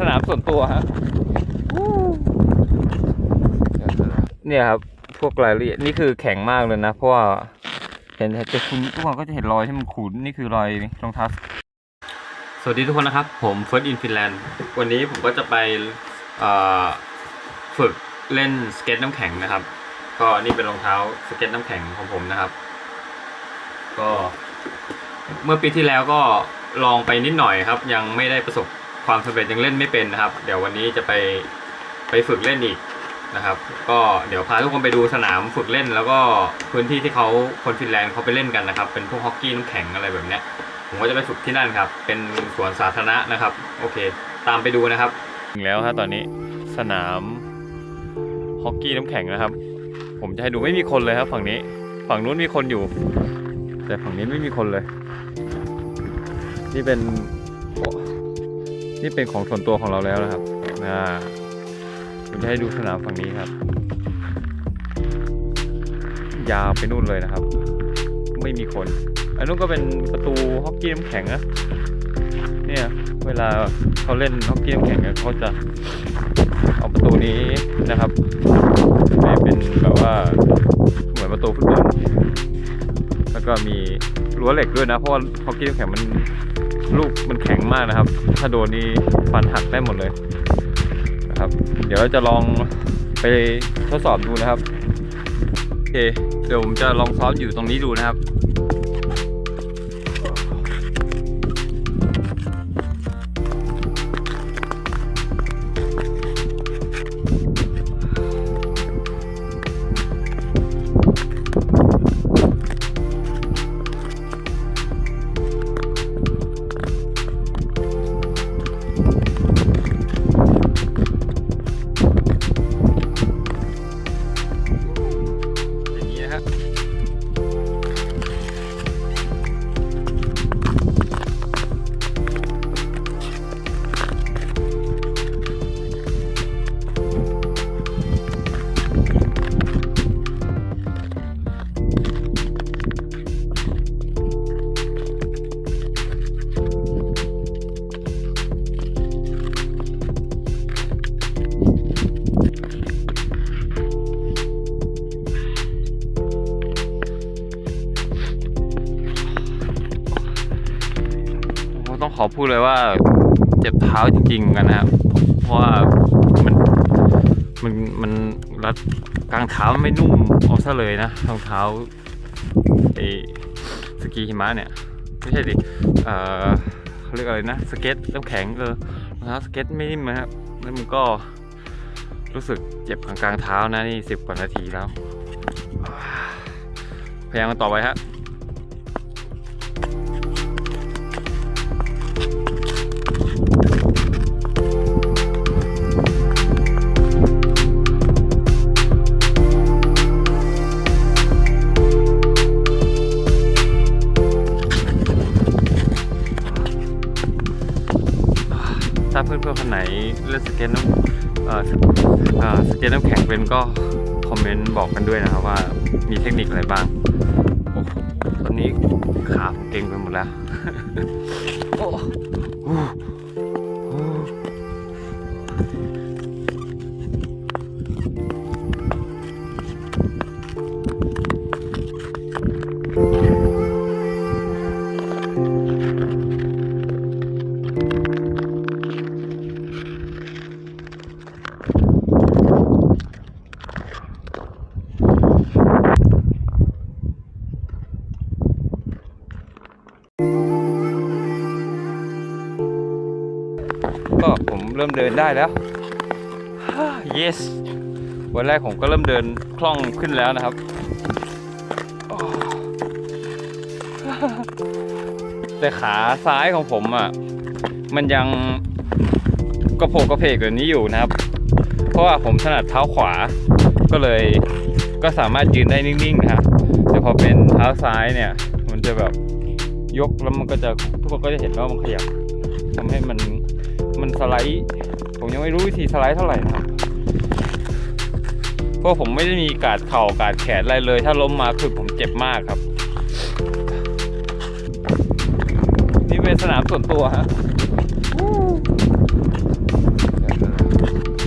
สนามส่วนตัวฮะเนี่ยครับ พวกรายละเอียดนี่คือแข็งมากเลยนะ เพราะว่าเห็นจะคุณทุกคนก็จะเห็นรอยที่มันขูดนี่คือรอยรองเท้าสวัสดีทุกคนนะครับ ผมเฟิร์สอินฟินแลนด์วันนี้ผมก็จะไปฝึกเล่นสเก็ตน้ำแข็งนะครับ ก็นี่เป็นรองเท้าสเก็ตน้ำแข็งของผมนะครับ ก็เมื่อปีที่แล้วก็ลองไปนิดหน่อยครับ ยังไม่ได้ประสบ ความสำเร็จยังเล่นไม่เป็นนะครับ เดี๋ยววันนี้จะไปไปฝึกเล่นอีกนะครับ ก็เดี๋ยวพาทุกคนไปดูสนามฝึกเล่น แล้วก็พื้นที่ที่เขาคนฟินแลนด์เขาไปเล่นกันนะครับ เป็นพวกฮอกกี้น้ำแข็งอะไรแบบเนี้ยผมก็จะไปฝึกที่นั่นครับ เป็นสวนสาธารณะนะครับ โอเค ตามไปดูนะครับถึงแล้วครับตอนนี้สนามฮอกกี้น้ำแข็งนะครับ ผมจะให้ดูไม่มีคนเลยครับ ฝั่งนี้ ฝั่งนู้นมีคนอยู่ แต่ฝั่งนี้ไม่มีคนเลย นี่เป็นโอ นี่เป็นของส่วนตัวของเราแล้วนะครับอ่าผมจะให้ดูสนามฝั่งนี้ครับ ยาวไปนู่นเลยนะครับ ไม่มีคน อันนู้นก็เป็นประตูฮอกกี้น้ำแข็งนะเนี่ย เวลาเขาเล่นฮอกกี้น้ำแข็งอะเขาจะเอาประตูนี้นะครับให้เป็นแบบว่าเหมือนประตูฟุตบอลแล้วก็มีรั้วเหล็กด้วยนะ เพราะว่าฮอกกี้น้ำแข็งมัน ลูกมันแข็งมากนะครับ ถ้าโดนนี่ฟันหักได้หมดเลยนะครับ เดี๋ยวเราจะลองไปทดสอบดูนะครับ โอเค เดี๋ยวผมจะลองซ้อมอยู่ตรงนี้ดูนะครับ ขอพูดเลยว่าเจ็บเท้าจริงๆกันนะครับเพราะว่ามันมันมันรัดกลางเท้าไม่นุ่มเอาซะเลยนะรองเท้าไอสกีหิมะเนี่ยไม่ใช่ดิเออเขาเรียกอะไรนะสเก็ตน้ำแข็งเออรองเท้าสเก็ตไม่นิ่มนะครับแล้วมันก็รู้สึกเจ็บกลางกลางเท้านะนี่สิบกว่านาทีแล้วพยายามกันต่อไปฮะถ้ เพื่อนๆคนไหนเล่นสเก็ตน้ำสเก็ตน้ำแข็งเป็นก็คอมเมนต์บอกกันด้วยนะครับว่ามีเทคนิคอะไรบ้าง ตอนนี้ขาผมเก่งไปหมดแล้ว ก็ผมเริ่มเดินได้แล้ว yes วันแรกผมก็เริ่มเดินคล่องขึ้นแล้วนะครับ แต่ขาซ้ายของผมอะ มันยังกระโผกกระเพกแบบนี้อยู่นะครับ เพราะว่าผมถนัดเท้าขวา ก็เลยก็สามารถยืนได้นิ่งๆนะครับแต่พอเป็นเท้าซ้ายเนี่ย มันจะแบบยกแล้วมันก็จะทุกคนก็จะเห็นว่ามันขยับทำให้มันันสไลด์ ผมยังไม่รู้วิธีสไลด์เท่าไหร่นะเพราะผมไม่ได้มีกาดเข่ากาดแขนอะไรเลย ถ้าล้มมาคือผมเจ็บมากครับ นี่เป็นสนามส่วนตัวฮะ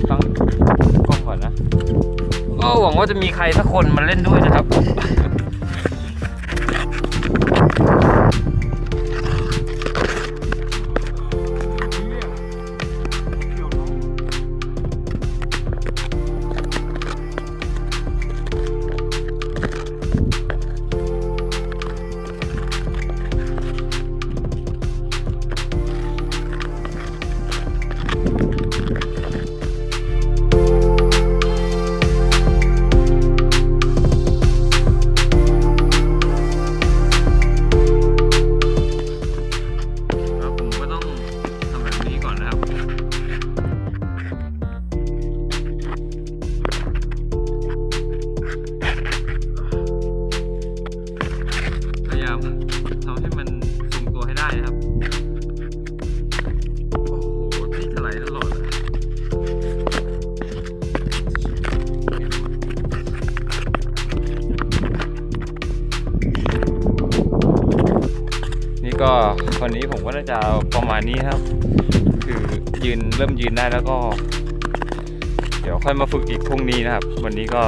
ตั้งกล้องก่อนนะก็หวังว่าจะมีใครสักคนมาเล่นด้วยนะครับามทำให้มันทรงตัวให้ได้นะครับ โอ้โหที่ถลายตลอดนี่ก็วันนี้ผมก็น่าจะประมาณนี้ครับ คือยืนเริ่มยืนได้แล้วก็ เดี๋ยวค่อยมาฝึกอีกพรุ่งนี้นะครับ วันนี้ก็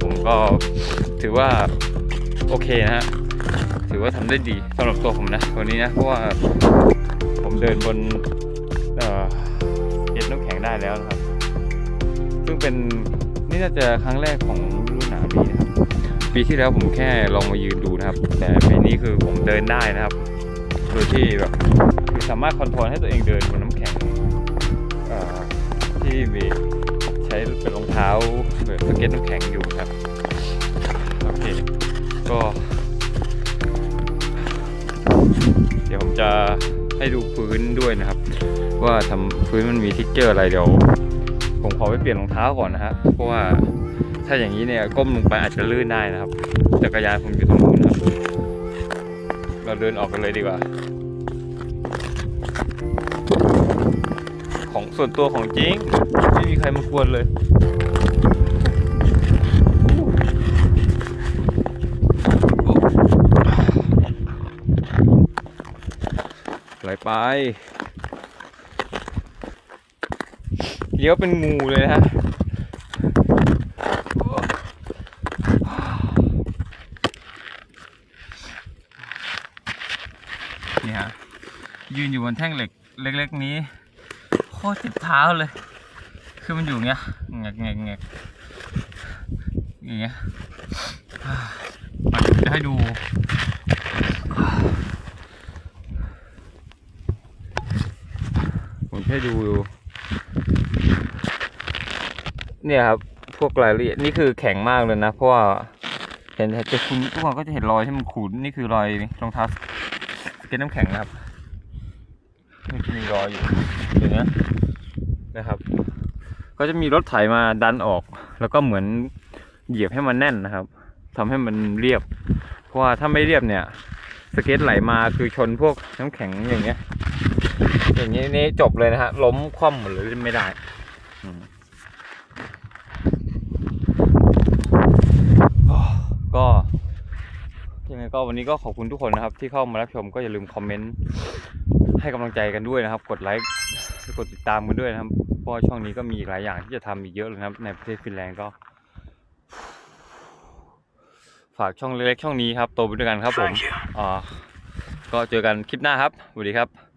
ผมก็ถือว่าโอเคนะฮะ ถือว่าทำได้ดีสำหรับตัวผมนะวันนี้นะเพราะว่าผมเดินบนเอ็ดน้ำแข็งได้แล้วนะครับ ซึ่งเป็นนี่น่าจะครั้งแรกของฤดูหนาวปีนะครับ ปีที่แล้วผมแค่ลองมายืนดูนะครับ แต่ปีนี้คือผมเดินได้นะครับโดยที่แบบคือสามารถคอนโทรลให้ตัวเองเดินบนน้ำแข็งที่มีใช้เป็นรองเท้าแบบสเก็ตน้ำแข็งอยู่ครับโอเคก็ เดี๋ยวผมจะให้ดูพื้นด้วยนะครับ ว่าทำพื้นมันมีทิกเจอร์อะไรเดี๋ยว ผมขอไปเปลี่ยนรองเท้าก่อนนะฮะเพราะว่าถ้าอย่างนี้เนี่ยก้มลงไปอาจจะลื่นได้นะครับจักรยานผมอยู่ตรงนู้นนะครับ เราเดินออกกันเลยดีกว่า ของส่วนตัวของจริง ไม่มีใครมากวนเลย ไปเลี้ยวเป็นงูเลยนะฮะนี่ฮะ ยืนอยู่บนแท่งเหล็กเล็ก ๆ นี้ โคตรเจ็บเท้าเลย คือมันอยู่เงี้ยแงกแงกแงกอย่างเงี้ยอะเดี๋ยวจะให้ดู ผม ให้ดูเนี่ยครับ พวกรายละเอียดนี่คือแข็งมากเลยนะ เพราะว่าเห็นจะคุณทุกคนก็จะเห็นรอยที่มันขูดนี่คือรอยรองเท้าสเก็ตน้ำแข็งนะครับนี่จะมีรอยอยู่เห็นไหมนะครับ ก็จะมีรถไถมาดันออก แล้วก็เหมือนเหยียบให้มันแน่นนะครับทำให้มันเรียบ เพราะว่าถ้าไม่เรียบเนี่ย สเก็ตไหลมาคือชนพวกน้ำแข็งอย่างเงี้ย อย่างนี้นี่จบเลยนะฮะ ล้มคว่ำหมดเลยเล่นไม่ได้อืมก็ยังไงก็วันนี้ก็ขอบคุณทุกคนนะครับ ที่เข้ามารับชมก็อย่าลืมคอมเมนต์ให้กำลังใจกันด้วยนะครับ กดไลค์กดติดตามกันด้วยนะครับเพราะว่าช่องนี้ก็มีอีกหลายอย่างที่จะทำอีกเยอะเลยนะครับ ในประเทศฟินแลนด์ก็ ฝากช่องเล็กๆช่องนี้ครับโตไปด้วยกันครับผมอ่าก็เจอกันคลิปหน้าครับสวัสดีครับ